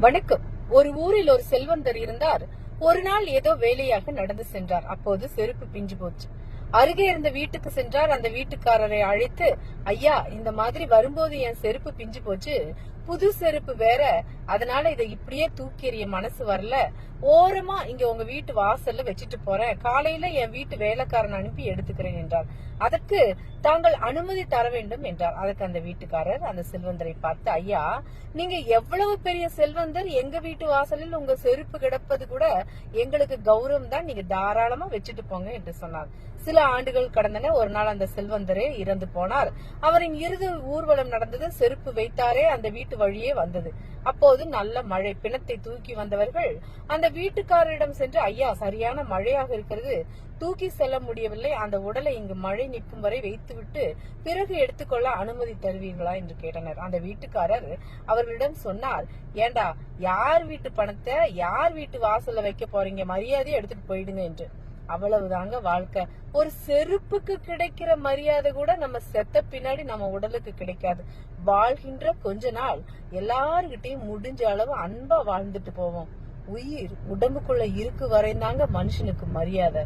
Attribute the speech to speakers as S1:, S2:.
S1: வணக்கம். ஒரு ஊரில் ஒரு செல்வந்தர் இருந்தார். ஒரு நாள் ஏதோ வேலையாக நடந்து சென்றார். அப்போது செருப்பு பிஞ்சு போச்சு. அருகே இருந்த வீட்டுக்கு சென்றார். அந்த வீட்டுக்காரரை அழைத்து ஐயா இந்த மாதிரி வரும்போது என் செருப்பு பிஞ்சு போச்சு. புது செருப்பு வேற. அதனால இதை இப்படியே தூக்கி எறிய மனசு வரல. ஓரமா இங்க உங்க வீட்டு வாசல்ல வச்சுட்டு போறேன். காலையில என் வீட்டு வேலைக்காரன் அனுப்பி எடுத்துக்கிறேன் என்றார் அதற்கு தாங்கள் அனுமதி தர வேண்டும் என்றார் அதற்கு அந்த வீட்டுக்காரர் அந்த செல்வந்தரை பார்த்து ஐயா நீங்க எவ்வளவு பெரிய செல்வந்தர். எங்க வீட்டு வாசலில் உங்க செருப்பு கிடப்பது கூட எங்களுக்கு கௌரவம் தான். நீங்க தாராளமா வச்சுட்டு போங்க என்று சொன்னார். சில ஆண்டுகள் கடந்தன. ஒரு நாள் அந்த செல்வந்தரே இறந்து போனார். அவரின் இறுதி ஊர்வலம் நடந்தது. செருப்பு வைத்தாரே அந்த வீட்டு வழியே வந்தது. அப்போது நல்ல மழை பிணத்தை தூக்கி வந்தவர்கள் அந்த வீட்டுக்காரரிடம் சென்று ஐயா சரியான மழையாக இருக்கிறது. தூக்கி செல்ல முடியவில்லை. அந்த உடலை இங்கு மழை நிற்கும் வரை வைத்துவிட்டு பிறகு எடுத்துக்கொள்ள அனுமதி தருவீர்களா? என்று கேட்டனர். அந்த வீட்டுக்காரர் அவர்களிடம் சொன்னார் ஏண்டா யார் வீட்டு பணத்தை யார் வீட்டு வாசல்ல வைக்க போறீங்க? மரியாதையை எடுத்துட்டு போயிடுங்க என்று. அவ்வளவுதாங்க வாழ்க்கை. ஒரு செருப்புக்கு கிடைக்கிற மரியாதை கூட நம்ம செத்த பின்னாடி நம்ம உடலுக்கு கிடைக்காது. வாழ்கின்ற கொஞ்ச நாள் எல்லாருக்கிட்டையும் முடிஞ்ச அளவு அன்பா வாழ்ந்துட்டு போவோம். உயிர் உடம்புக்குள்ள இருக்கு வரைந்தாங்க மனுஷனுக்கு மரியாதை.